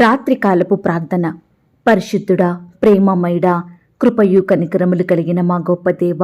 రాత్రికాలపు ప్రార్థన. పరిశుద్ధుడా ప్రేమమయుడా కృపయు కనికరములు కలిగిన మా గొప్ప దేవ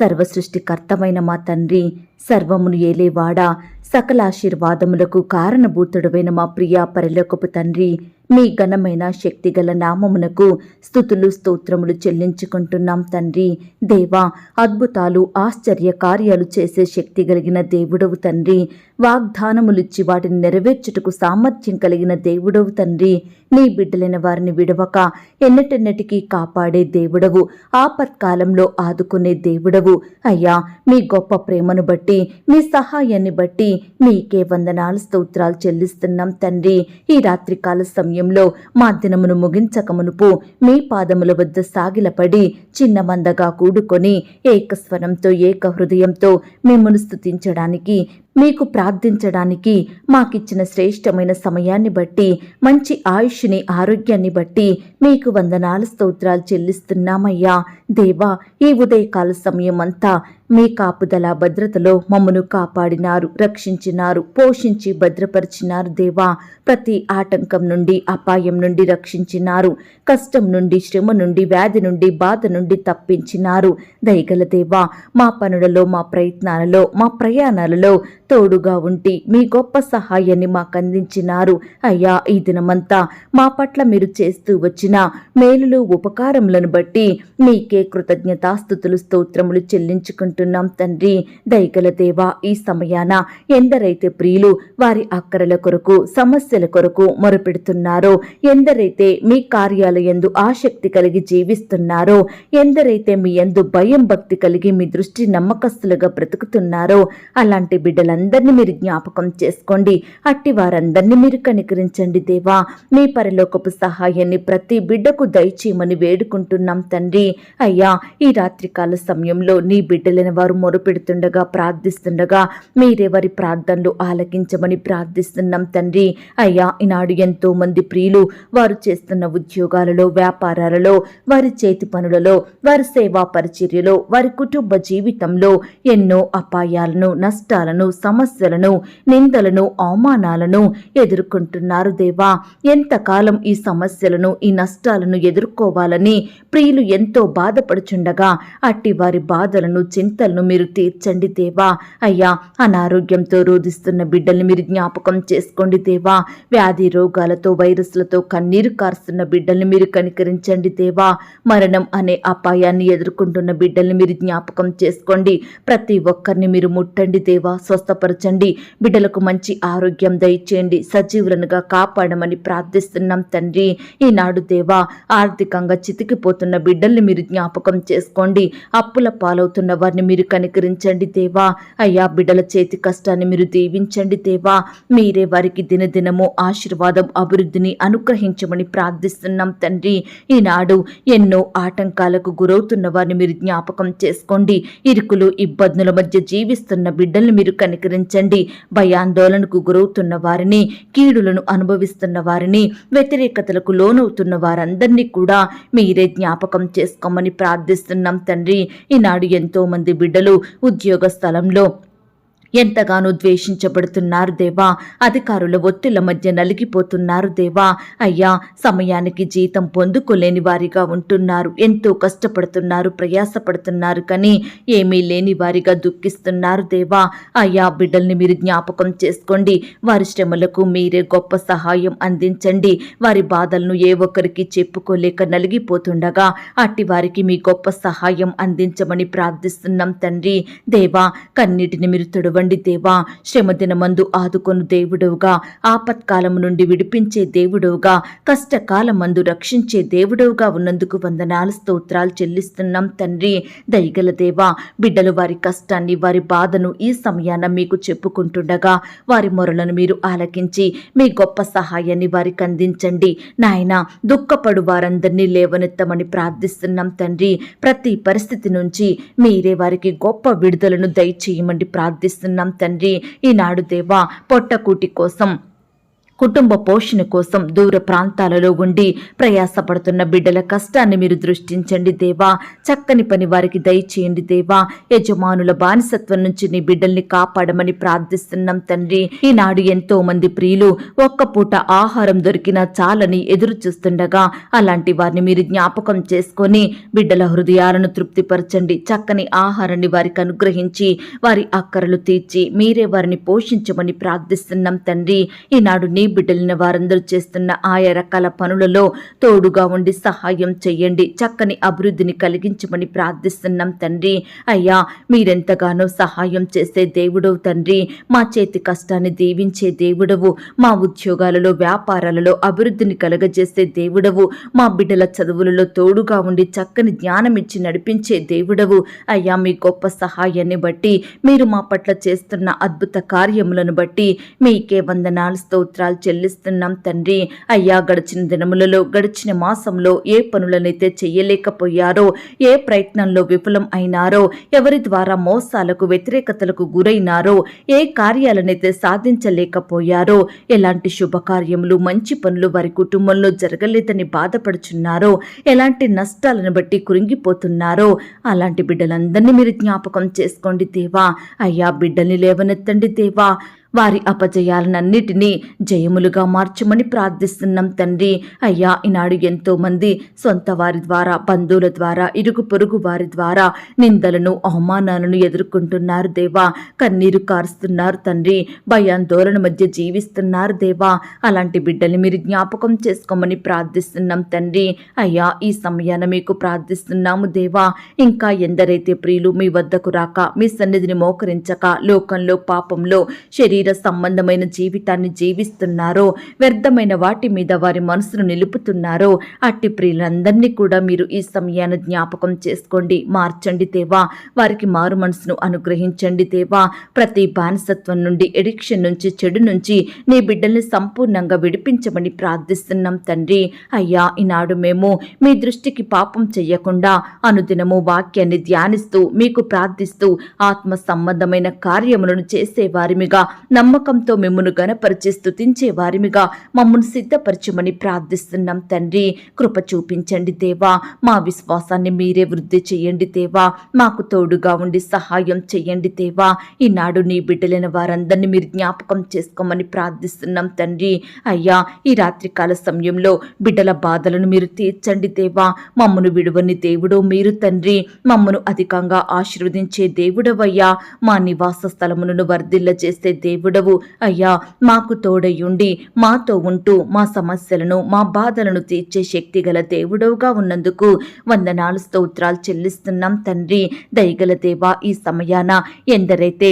సర్వసృష్టికర్తమైన మా తండ్రి సర్వమును ఏలేవాడా సకలాశీర్వాదములకు కారణభూతుడవైన కారణభూతుడమైన మా ప్రియా పరిలోకపు తండ్రి మీ ఘనమైన శక్తిగల నామమునకు స్థుతులు స్తోత్రములు చెల్లించుకుంటున్నాం తండ్రి. దేవా అద్భుతాలు ఆశ్చర్య కార్యాలు చేసే శక్తి కలిగిన దేవుడవు తండ్రి. వాగ్దానములిచ్చి వాటిని నెరవేర్చుటకు సామర్థ్యం కలిగిన దేవుడవు తండ్రి. నీ బిడ్డలైన వారిని విడవక ఎన్నటెన్నటికీ కాపాడే దేవుడవు. ఆపత్కాలంలో ఆదుకునే దేవుడవు. అయ్యా మీ గొప్ప ప్రేమను బట్టి మీ సహాయాన్ని బట్టి మీకే వందనాలు స్తోత్రాలు చెల్లిస్తున్నాం తండ్రి. ఈ రాత్రికాల సమయం సమయంలో మా దినమును ముగించక మునుపు మీ పాదముల వద్ద సాగిలపడి చిన్న మందగా కూడుకొని ఏకస్వరంతో ఏక హృదయంతో మిమ్మల్ని స్థుతించడానికి మీకు ప్రార్థించడానికి మాకిచ్చిన శ్రేష్టమైన సమయాన్ని బట్టి మంచి ఆయుష్ని ఆరోగ్యాన్ని బట్టి మీకు వందనాలు స్తోత్రాలు చెల్లిస్తున్నామయ్యా. దేవా ఈ ఉదయకాల సమయం అంతా మీ కాపుదల భద్రతలో మమ్మను కాపాడినారు రక్షించినారు పోషించి భద్రపరిచినారు దేవా. ప్రతి ఆటంకం నుండి అపాయం నుండి రక్షించినారు కష్టం నుండి శ్రమ నుండి వ్యాధి నుండి బాధ నుండి తప్పించినారు. దయగల దేవా మా పనులలో మా ప్రయత్నాలలో మా ప్రయాణాలలో తోడుగా ఉండి మీ గొప్ప సహాయాన్ని మాకు అందించినారు అయ్యా ఈ దినమంతా మా పట్ల మీరు చేస్తూ వచ్చిన మేలులు ఉపకారములను బట్టి మీకే కృతజ్ఞతాస్థుతులు స్తోత్రములు చెల్లించుకుంటున్నాం తండ్రి. దయగల దేవా ఈ సమయాన ఎందరైతే ప్రియులు వారి అక్కరల కొరకు సమస్యల కొరకు మొరపెడుతున్నారో ఎందరైతే మీ కార్యాలయందు ఆసక్తి కలిగి జీవిస్తున్నారో ఎందరైతే మీ ఎందు భయం భక్తి కలిగి మీ దృష్టి నమ్మకస్తులుగా బ్రతుకుతున్నారో అలాంటి వారందరినీ మీరు జ్ఞాపకం చేసుకోండి. అట్టి వారందరినీ మీరు కనికరించండి దేవా. మీ పరలోకపు సహాయాన్ని ప్రతి బిడ్డకు దయచేయమని వేడుకుంటున్నాం తండ్రి. అయ్యా ఈ రాత్రికాల సమయంలో నీ బిడ్డలైన వారు మొరుపెడుతుండగా ప్రార్థిస్తుండగా మీరే వారి ప్రార్థనలు ఆలకించమని ప్రార్థిస్తున్నాం తండ్రి. అయ్యా ఈనాడు ఎంతో మంది ప్రియులు వారు చేస్తున్న ఉద్యోగాలలో వ్యాపారాలలో వారి చేతి పనులలో వారి సేవా పరిచర్యలో వారి కుటుంబ జీవితంలో ఎన్నో అపాయాలను నష్టాలను సమస్యలను నిందలను అవమానాలను ఎదుర్కొంటున్నారు దేవా. ఎంతకాలం ఈ సమస్యలను ఈ నష్టాలను ఎదుర్కోవాలని ప్రియులు ఎంతో బాధపడుచుండగా అట్టి వారి బాధలను చింతలను మీరు తీర్చండి దేవా. అయ్యా అనారోగ్యంతో రోధిస్తున్న బిడ్డల్ని మీరు జ్ఞాపకం చేసుకోండి దేవా. వ్యాధి రోగాలతో వైరస్లతో కన్నీరు కారుస్తున్న బిడ్డల్ని మీరు కనికరించండి దేవా. మరణం అనే అపాయాన్ని ఎదుర్కొంటున్న బిడ్డల్ని మీరు జ్ఞాపకం చేసుకోండి. ప్రతి ఒక్కరిని మీరు ముట్టండి దేవా. స్వస్థ స్వస్థపరచండి బిడ్డలకు మంచి ఆరోగ్యం దయచేయండి. సజీవులనుగా కాపాడమని ప్రార్థిస్తున్నాం తండ్రి. ఈనాడు దేవా ఆర్థికంగా చితికిపోతున్న బిడ్డల్ని మీరు జ్ఞాపకం చేసుకోండి. అప్పుల పాలవుతున్న వారిని మీరు కనికరించండి దేవా. అయ్యా బిడ్డల చేతి కష్టాన్ని మీరు దీవించండి దేవా. మీరే వారికి దినదినము ఆశీర్వాదం అభివృద్ధిని అనుగ్రహించమని ప్రార్థిస్తున్నాం తండ్రి. ఈనాడు ఎన్నో ఆటంకాలకు గురవుతున్న వారిని మీరు జ్ఞాపకం చేసుకోండి. ఇరుకులు ఇబ్బందుల మధ్య జీవిస్తున్న బిడ్డల్ని మీరు కనికరించండి భయాందోళనకు గురవుతున్న వారిని కీడులను అనుభవిస్తున్న వారిని వ్యతిరేకతలకు లోనవుతున్న వారందరినీ కూడా మీరే జ్ఞాపకం చేసుకోమని ప్రార్థిస్తున్నాం తండ్రి. ఈనాడు ఎంతో మంది బిడ్డలు ఉద్యోగ స్థలంలో ఎంతగానో ద్వేషించబడుతున్నారు దేవా. అధికారుల ఒత్తిళ్ళ మధ్య నలిగిపోతున్నారు దేవా. అయ్యా సమయానికి జీతం పొందుకోలేని వారిగా ఉంటున్నారు. ఎంతో కష్టపడుతున్నారు ప్రయాసపడుతున్నారు కానీ ఏమీ లేని వారిగా దుఃఖిస్తున్నారు దేవా. అయ్యా బిడ్డల్ని మీరు జ్ఞాపకం చేసుకోండి. వారి శ్రమలకు మీరే గొప్ప సహాయం అందించండి. వారి బాధలను ఏ ఒక్కరికి చెప్పుకోలేక నలిగిపోతుండగా అట్టి వారికి మీ గొప్ప సహాయం అందించమని ప్రార్థిస్తున్నాం తండ్రి. దేవా కన్నీటిని మీరు తొడవ ఇవ్వండి దేవా శ్రమదినమందు ఆదుకొను దేవుడవుగా. ఆపత్కాలము నుండి విడిపించే దేవుడవుగా. కష్టకాలమందు రక్షించే దేవుడవుగా ఉన్నందుకు వందనాలు స్తోత్రాలు చెల్లిస్తున్నాం తండ్రి. దయగల దేవా బిడ్డలు వారి కష్టాన్ని వారి బాధను ఈ సమయాన మీకు చెప్పుకుంటుండగా వారి మొరలను మీరు ఆలకించి మీ గొప్ప సహాయాన్ని వారికి అందించండి. నాయన దుఃఖపడు వారందరినీ లేవనెత్తమని ప్రార్థిస్తున్నాం తండ్రి. ప్రతి పరిస్థితి నుంచి మీరే వారికి గొప్ప విడుదలను దయచేయమని ప్రార్థిస్తున్నాం. తండ్రి. ఈనాడు దేవా పొట్టకూటి కోసం కుటుంబ పోషణ కోసం దూర ప్రాంతాలలో ఉండి ప్రయాసపడుతున్న బిడ్డల కష్టాన్ని మీరు దృష్టించండి దేవా. చక్కని పని వారికి దయచేయండి దేవా. యజమానుల బానిసత్వం నుంచి నీ బిడ్డల్ని కాపాడమని ప్రార్థిస్తున్నాం తండ్రి. ఈనాడు ఎంతో మంది ప్రియులు ఒక్క పూట ఆహారం దొరికినా చాలని ఎదురు చూస్తుండగా అలాంటి వారిని మీరు జ్ఞాపకం చేసుకొని బిడ్డల హృదయాలను తృప్తిపరచండి. చక్కని ఆహారాన్ని వారికి అనుగ్రహించి వారి అక్కరలు తీర్చి మీరే వారిని పోషించమని ప్రార్థిస్తున్నాం తండ్రి. ఈనాడు నీ బిడ్డలిన వారందరూ చేస్తున్న ఆయా రకాల పనులలో తోడుగా ఉండి సహాయం చెయ్యండి చక్కని అభివృద్ధిని కలిగించమని ప్రార్థిస్తున్నాం తండ్రి. అయ్యా మీరెంతగానో సహాయం చేసే దేవుడవు తండ్రి. మా చేతి కష్టాన్ని దీవించే దేవుడవు. మా ఉద్యోగాలలో వ్యాపారాలలో అభివృద్ధిని కలగజేసే దేవుడవు. మా బిడ్డల చదువులలో తోడుగా ఉండి చక్కని జ్ఞానం ఇచ్చి నడిపించే దేవుడవు. అయ్యా మీ గొప్ప సహాయాన్ని బట్టి మీరు మా పట్ల చేస్తున్న అద్భుత కార్యములను బట్టి మీకే వందనాలు స్తోత్రాలు చెల్లిస్తున్నాం తండ్రి. అయ్యా గడిచిన దినములలో గడిచిన మాసంలో ఏ పనులనైతే చెయ్యలేకపోయారో ఏ ప్రయత్నంలో విఫలం అయినారో ఎవరి ద్వారా మోసాలకు వ్యతిరేకతలకు గురైనారో ఏ కార్యాలనైతే సాధించలేకపోయారో ఎలాంటి శుభకార్యములు మంచి పనులు వారి కుటుంబంలో జరగలేదని బాధపడుచున్నారో ఎలాంటి నష్టాలను బట్టి కురింగిపోతున్నారో అలాంటి బిడ్డలందరినీ మీరు జ్ఞాపకం చేసుకోండి దేవా. అయ్యా బిడ్డల్ని లేవనెత్తండి దేవా. వారి అపజయాలనన్నిటినీ జయములుగా మార్చమని ప్రార్థిస్తున్నాం తండ్రి. అయ్యా ఈనాడు ఎంతోమంది సొంత వారి ద్వారా బంధువుల ద్వారా ఇరుగు పొరుగు వారి ద్వారా నిందలను అవమానాలను ఎదుర్కొంటున్నారు దేవా. కన్నీరు కారుస్తున్నారు తండ్రి. భయాందోళన మధ్య జీవిస్తున్నారు దేవా. అలాంటి బిడ్డల్ని మీరు జ్ఞాపకం చేసుకోమని ప్రార్థిస్తున్నాం తండ్రి. అయ్యా ఈ సమయాన మీకు ప్రార్థిస్తున్నాము దేవా. ఇంకా ఎందరైతే ప్రియులు మీ వద్దకు రాక మీ సన్నిధిని మోకరించక లోకంలో పాపంలో శరీర సంబంధమైన జీవితాన్ని జీవిస్తున్నారో వ్యర్థమైన వాటి మీద వారి మనసును నిలుపుతున్నారో అట్టి ప్రియులందరినీ కూడా మీరు ఈ సమయాన్ని జ్ఞాపకం చేసుకోండి. మార్చండి దేవా. వారికి మారు మనసును అనుగ్రహించండి దేవా. ప్రతి బానిసత్వం నుండి ఎడిక్షన్ నుంచి చెడు నుంచి నీ బిడ్డల్ని సంపూర్ణంగా విడిపించమని ప్రార్థిస్తున్నాం తండ్రి. అయ్యా ఈనాడు మేము మీ దృష్టికి పాపం చెయ్యకుండా అనుదినము వాక్యాన్ని ధ్యానిస్తూ మీకు ప్రార్థిస్తూ ఆత్మ సంబంధమైన కార్యములను చేసేవారిమిగా నమ్మకంతో మిమ్మను గనపరిచి స్థుతించే వారిమిగా మమ్మను సిద్ధపరచమని ప్రార్థిస్తున్నాం తండ్రి. కృప చూపించండి దేవా. మా విశ్వాసాన్ని మీరే వృద్ధి చేయండి దేవా. మాకు తోడుగా ఉండి సహాయం చేయండి దేవా. ఈనాడు నీ బిడ్డలైన వారందరినీ మీరు జ్ఞాపకం చేసుకోమని ప్రార్థిస్తున్నాం తండ్రి. అయ్యా ఈ రాత్రికాల సమయంలో బిడ్డల బాధలను మీరు తీర్చండి దేవా. మమ్మను విడువని దేవుడు మీరు తండ్రి. మమ్మను అధికంగా ఆశీర్వదించే దేవుడవయ్యా. మా నివాస స్థలమును వర్ధిల్ల చేసే దేవుడవు అయ్యా మాకు తోడయుండి మాతో ఉంటూ మా సమస్యలను మా బాధలను తీర్చే శక్తి గల దేవుడవుగా ఉన్నందుకు వందనాలు స్తోత్రాలు చెల్లిస్తున్నాం తండ్రి. దయగల దేవా ఈ సమయాన ఎందరైతే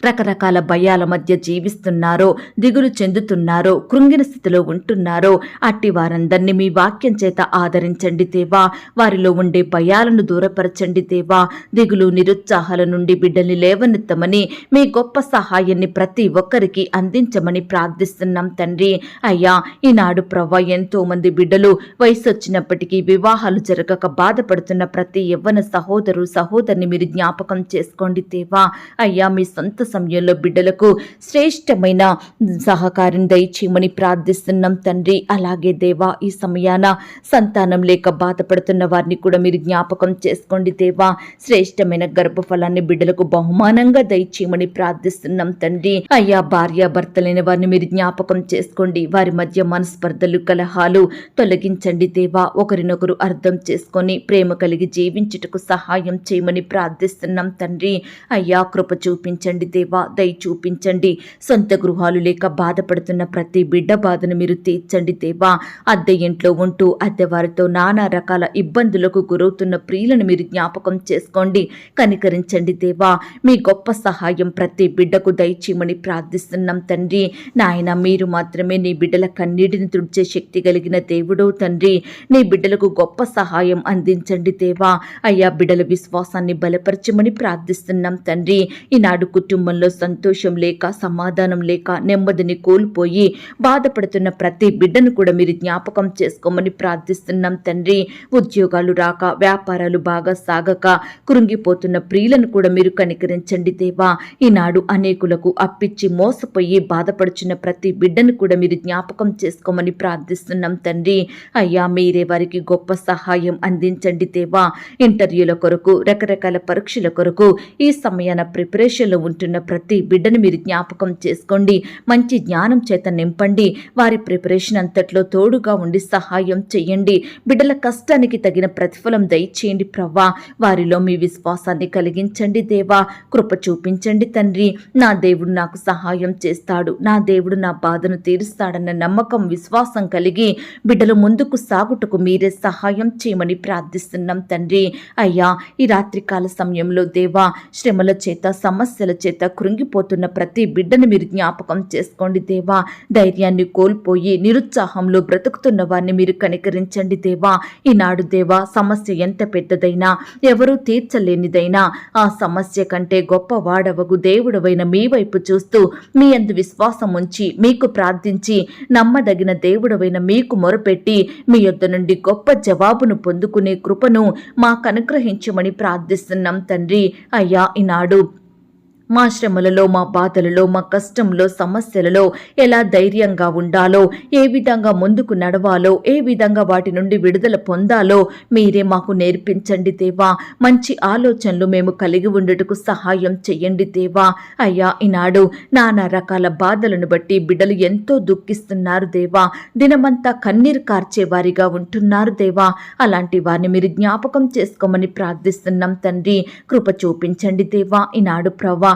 రకరకాల భయాల మధ్య జీవిస్తున్నారో దిగులు చెందుతున్నారో కృంగిన స్థితిలో ఉంటున్నారో అట్టి వారందరినీ మీ వాక్యం చేత ఆదరించండి దేవా. వారిలో ఉండే భయాలను దూరపరచండి దేవా. దిగులు నిరుత్సాహాల నుండి బిడ్డల్ని లేవనెత్తమని మీ గొప్ప సహాయాన్ని ప్రతి ఒక్కరికి అందించమని ప్రార్థిస్తున్నాం తండ్రి. అయ్యా ఈనాడు ప్రవ్వ ఎంతో మంది బిడ్డలు వయసు వచ్చినప్పటికీ వివాహాలు జరగక బాధపడుతున్న ప్రతి యవ్వన సహోదరు సహోదరిని మీరు జ్ఞాపకం చేసుకోండి దేవా. అయ్యా మీ సొంత సమయంలో బిడ్డలకు శ్రేష్టమైన సహకారం దయచేయమని ప్రార్థిస్తున్నాం తండ్రి. అలాగే దేవా ఈ సమయాన సంతానం లేక బాధపడుతున్న వారిని కూడా మీరు జ్ఞాపకం చేసుకోండి దేవా. శ్రేష్టమైన గర్భఫలాన్ని బిడ్డలకు బహుమానంగా దయచేయమని ప్రార్థిస్తున్నాం తండ్రి. అయ్యా భార్య భర్తలైన వారిని మీరు జ్ఞాపకం చేసుకోండి. వారి మధ్య మనస్పర్ధలు కలహాలు తొలగించండి దేవా. ఒకరినొకరు అర్థం చేసుకొని ప్రేమ కలిగి జీవించుటకు సహాయం చేయమని ప్రార్థిస్తున్నాం తండ్రి. అయ్యా కృప చూపించండి దేవా దయ చూపించండి. సొంత గృహాలు లేక బాధపడుతున్న ప్రతి బిడ్డ బాధను మీరు తీర్చండి దేవా. అద్దె ఇంట్లో ఉంటూ అద్దె వారితో నానా రకాల ఇబ్బందులకు గురవుతున్న ప్రియులను మీరు జ్ఞాపకం చేసుకోండి. కనికరించండి దేవా. మీ గొప్ప సహాయం ప్రతి బిడ్డకు దయచేయమని ప్రార్థిస్తున్నాం తండ్రి. నాయన మీరు మాత్రమే నీ బిడ్డల కన్నీటిని తుడిచే శక్తి కలిగిన దేవుడో తండ్రి. నీ బిడ్డలకు గొప్ప సహాయం అందించండి దేవా. అయ్యా బిడ్డల విశ్వాసాన్ని బలపరచమని ప్రార్థిస్తున్నాం తండ్రి. ఈనాడు కుటుంబ కుటుంబంలో సంతోషం లేక సమాధానం లేక నెమ్మదిని కోల్పోయి బాధపడుతున్న ప్రతి బిడ్డను కూడా మీరు జ్ఞాపకం చేసుకోమని ప్రార్థిస్తున్నాం తండ్రి. ఉద్యోగాలు రాక వ్యాపారాలు బాగా సాగక కృంగిపోతున్న ప్రియులను కూడా మీరు కనికరించండి దేవా. ఈనాడు అనేకులకు అప్పిచ్చి మోసపోయి బాధపడుచున్న ప్రతి బిడ్డను కూడా మీరు జ్ఞాపకం చేసుకోమని ప్రార్థిస్తున్నాం తండ్రి. అయ్యా మీరే వారికి గొప్ప సహాయం అందించండి దేవా. ఇంటర్వ్యూల కొరకు రకరకాల పరీక్షల కొరకు ఈ సమయాన ప్రిపరేషన్లో ఉంటున్న ప్రతి బిడ్డను మీరు జ్ఞాపకం చేసుకోండి. మంచి జ్ఞానం చేత నింపండి. వారి ప్రిపరేషన్ అంతట్లో తోడుగా ఉండి సహాయం చేయండి. బిడ్డల కష్టానికి తగిన ప్రతిఫలం దయచేయండి ప్రవ్వా. వారిలో మీ విశ్వాసాన్ని కలిగించండి దేవా. కృప చూపించండి తండ్రి. నా దేవుడు నాకు సహాయం చేస్తాడు. నా దేవుడు నా బాధను తీరుస్తాడన్న నమ్మకం విశ్వాసం కలిగి బిడ్డలు ముందుకు సాగుటకు మీరే సహాయం చేయమని ప్రార్థిస్తున్నాం తండ్రి. అయ్యా ఈ రాత్రికాల సమయంలో దేవా శ్రమల చేత సమస్యల చేత కృంగిపోతున్న ప్రతి బిడ్డను మీరు జ్ఞాపకం చేసుకోండి దేవా. ధైర్యాన్ని కోల్పోయి నిరుత్సాహంలో బ్రతుకుతున్న వారిని మీరు కనికరించండి దేవా. ఈనాడు దేవా సమస్య ఎంత పెద్దదైనా ఎవరూ తీర్చలేనిదైనా ఆ సమస్య కంటే గొప్ప వాడవగు దేవుడవైన మీ వైపు చూస్తూ మీ అందు విశ్వాసం ఉంచి మీకు ప్రార్థించి నమ్మదగిన దేవుడవైన మీకు మొరపెట్టి మీ యొద్ద నుండి గొప్ప జవాబును పొందుకునే కృపను మాకు అనుగ్రహించమని ప్రార్థిస్తున్నాం తండ్రి. అయ్యా ఈనాడు మా శ్రమలలో మా బాధలలో మా కష్టంలో సమస్యలలో ఎలా ధైర్యంగా ఉండాలో ఏ విధంగా ముందుకు నడవాలో ఏ విధంగా వాటి నుండి విడుదల పొందాలో మీరే మాకు నేర్పించండి దేవా. మంచి ఆలోచనలు మేము కలిగి ఉండుటకు సహాయం చెయ్యండి దేవా. అయ్యా ఈనాడు నానా రకాల బాధలను బట్టి బిడ్డలు ఎంతో దుఃఖిస్తున్నారు దేవా. దినమంతా కన్నీరు కార్చే వారిగా ఉంటున్నారు దేవా. అలాంటి వారిని మీరు జ్ఞాపకం చేసుకోమని ప్రార్థిస్తున్నాం తండ్రి. కృప చూపించండి దేవా. ఈనాడు ప్రవ్వా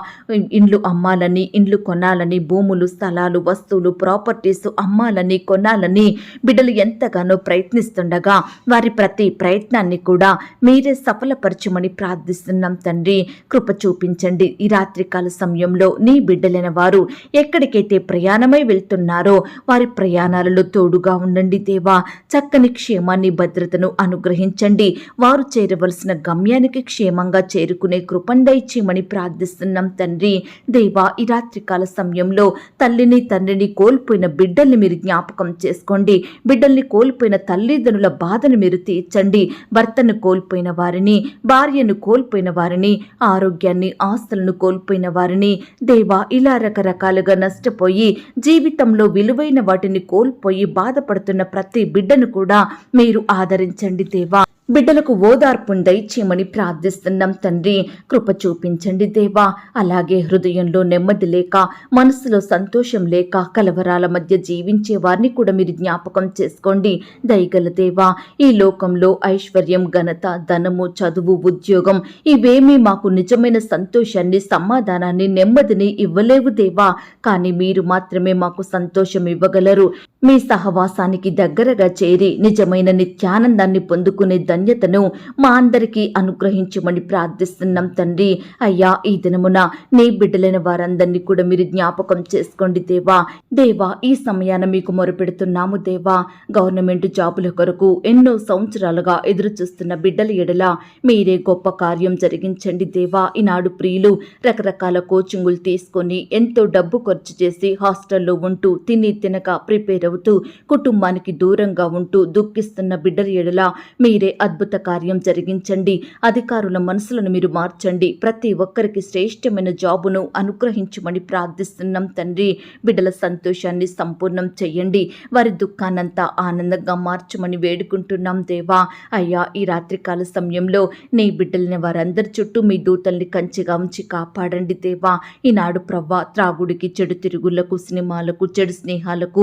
ఇండ్లు అమ్మాలని ఇండ్లు కొనాలని భూములు స్థలాలు వస్తువులు ప్రాపర్టీస్ అమ్మాలని కొనాలని బిడ్డలు ఎంతగానో ప్రయత్నిస్తుండగా వారి ప్రతి ప్రయత్నాన్ని కూడా మీరే సఫలపరచమని ప్రార్థిస్తున్నాం తండ్రి. కృప చూపించండి. ఈ రాత్రికాల సమయంలో నీ బిడ్డలైన వారు ఎక్కడికైతే ప్రయాణమై వెళ్తున్నారో వారి ప్రయాణాలలో తోడుగా ఉండండి దేవా. చక్కని క్షేమాన్ని భద్రతను అనుగ్రహించండి. వారు చేరవలసిన గమ్యానికి క్షేమంగా చేరుకునే కృపండ కృపందయిచ్చేయమని ప్రార్థిస్తున్నాం తండ్రి. దేవా ఈ రాత్రికాల సమయంలో తల్లిని తండ్రిని కోల్పోయిన బిడ్డల్ని మీరు జ్ఞాపకం చేసుకోండి. బిడ్డల్ని కోల్పోయిన తల్లిదండ్రుల బాధను మీరు తీర్చండి. భర్తను కోల్పోయిన వారిని భార్యను కోల్పోయిన వారిని ఆరోగ్యాన్ని ఆస్తులను కోల్పోయిన వారిని. దేవా ఇలా రకరకాలుగా నష్టపోయి జీవితంలో విలువైన వాటిని కోల్పోయి బాధపడుతున్న ప్రతి బిడ్డను కూడా మీరు ఆదరించండి దేవా. బిడ్డలకు ఓదార్పును దయచేయమని ప్రార్థిస్తున్నాం తండ్రి. కృప చూపించండి దేవా. అలాగే హృదయంలో నెమ్మది లేక మనసులో సంతోషం లేక కలవరాల మధ్య జీవించే వారిని కూడా మీరు జ్ఞాపకం చేసుకోండి. దయగల దేవా ఈ లోకంలో ఐశ్వర్యం ఘనత ధనము చదువు ఉద్యోగం ఇవేమీ మాకు నిజమైన సంతోషాన్ని సమాధానాన్ని నెమ్మదిని ఇవ్వలేవు దేవా. కానీ మీరు మాత్రమే మాకు సంతోషం ఇవ్వగలరు. మీ సహవాసానికి దగ్గరగా చేరి నిజమైన నిత్యానందాన్ని పొందుకునే ధన్యతను మా అందరికీ అనుగ్రహించమని ప్రార్థిస్తున్నాం తండ్రి. అయ్యా ఈ దినమున నీ బిడ్డలైన వారందరినీ కూడా మీరు జ్ఞాపకం చేసుకోండి దేవా. దేవా ఈ సమయాన మీకు మొరపెడుతున్నాము దేవా. గవర్నమెంట్ జాబుల కొరకు ఎన్నో సంవత్సరాలుగా ఎదురు చూస్తున్న బిడ్డల ఎడల మీరే గొప్ప కార్యం జరిగించండి దేవా. ఈనాడు ప్రియులు రకరకాల కోచింగులు తీసుకొని ఎంతో డబ్బు ఖర్చు చేసి హాస్టల్లో ఉంటూ తిని తినక ప్రిపేర్ అవుతూ కుటుంబానికి దూరంగా ఉంటూ దుఃఖిస్తున్న బిడ్డల ఎడల మీరే అద్భుత కార్యం జరిగించండి. అధికారుల మనసులను మీరు మార్చండి. ప్రతి ఒక్కరికి శ్రేష్టమైన జాబును అనుగ్రహించమని ప్రార్థిస్తున్నాం తండ్రి. బిడ్డల సంతోషాన్ని సంపూర్ణం చేయండి వారి దుఃఖానంతా ఆనందంగా మార్చమని వేడుకుంటున్నాం దేవా. అయ్యా ఈ రాత్రికాల సమయంలో నీ బిడ్డలని వారందరి చుట్టూ మీ దూతల్ని కంచిగా ఉంచి కాపాడండి దేవా. ఈనాడు ప్రవ్వ త్రాగుడికి చెడు తిరుగులకు సినిమాలకు చెడు స్నేహాలకు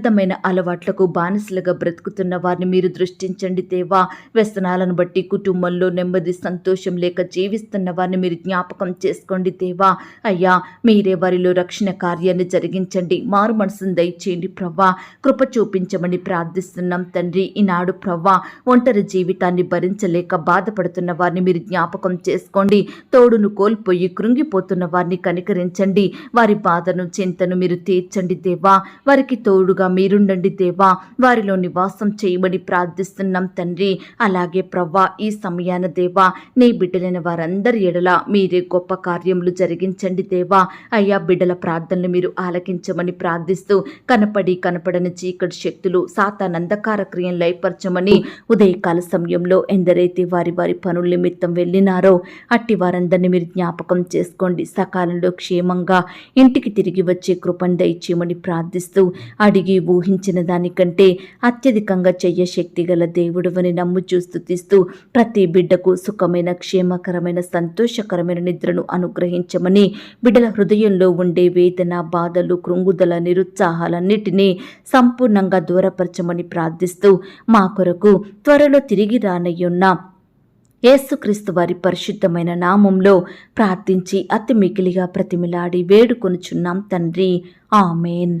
వ్యర్థమైన అలవాట్లకు బానిసలుగా బ్రతుకుతున్న వారిని మీరు దృష్టించండి దేవా. వ్యసనాలను బట్టి కుటుంబంలో నెమ్మది సంతోషం లేక జీవిస్తున్న వారిని మీరు జ్ఞాపకం చేసుకోండి దేవా. అయ్యా మీరే వారిలో రక్షణ కార్యాన్ని జరిగించండి. మారు మనసును దయచేయండి ప్రవ్వా. కృప చూపించమని ప్రార్థిస్తున్నాం తండ్రి. ఈనాడు ప్రవ్వా ఒంటరి జీవితాన్ని భరించలేక బాధపడుతున్న వారిని మీరు జ్ఞాపకం చేసుకోండి. తోడును కోల్పోయి కృంగిపోతున్న వారిని కనికరించండి. వారి బాధను చింతను మీరు తీర్చండి దేవా. వారికి తోడుగా మీరుండండి దేవా. వారిలో నివాసం చేయమని ప్రార్థిస్తున్నాం తండ్రి. అలాగే ప్రవ్వా ఈ సమయాన దేవా నీ బిడ్డలైన వారందరి ఎడల మీరే గొప్ప కార్యములు జరిగించండి దేవా. అయ్యా బిడ్డల ప్రార్థనలు మీరు ఆలకించమని ప్రార్థిస్తూ కనపడి కనపడని చీకటి శక్తులు సాతానందకార క్రియను లయపరచమని ఉదయకాల సమయంలో ఎందరైతే వారి వారి పనుల నిమిత్తం వెళ్ళినారో అట్టి వారందరినీ మీరు జ్ఞాపకం చేసుకోండి. సకాలంలో క్షేమంగా ఇంటికి తిరిగి వచ్చే కృపను దయచేయమని ప్రార్థిస్తూ అడిగి ఊహించిన దానికంటే అత్యధికంగా చెయ్య శక్తి గల దేవుడువని నమ్ము చూస్తూ ప్రతి బిడ్డకు సుఖమైన క్షేమకరమైన సంతోషకరమైన నిద్రను అనుగ్రహించమని బిడ్డల హృదయంలో ఉండే వేదన బాధలు కృంగుదల నిరుత్సాహాలన్నిటినీ సంపూర్ణంగా దూరపరచమని ప్రార్థిస్తూ మా కొరకు త్వరలో తిరిగి రానయ్యున్న యేసుక్రీస్తు వారి పరిశుద్ధమైన నామంలో ప్రార్థించి అతి మిగిలిగా ప్రతిమిలాడి వేడుకొనుచున్నాం తండ్రి. ఆమెన్.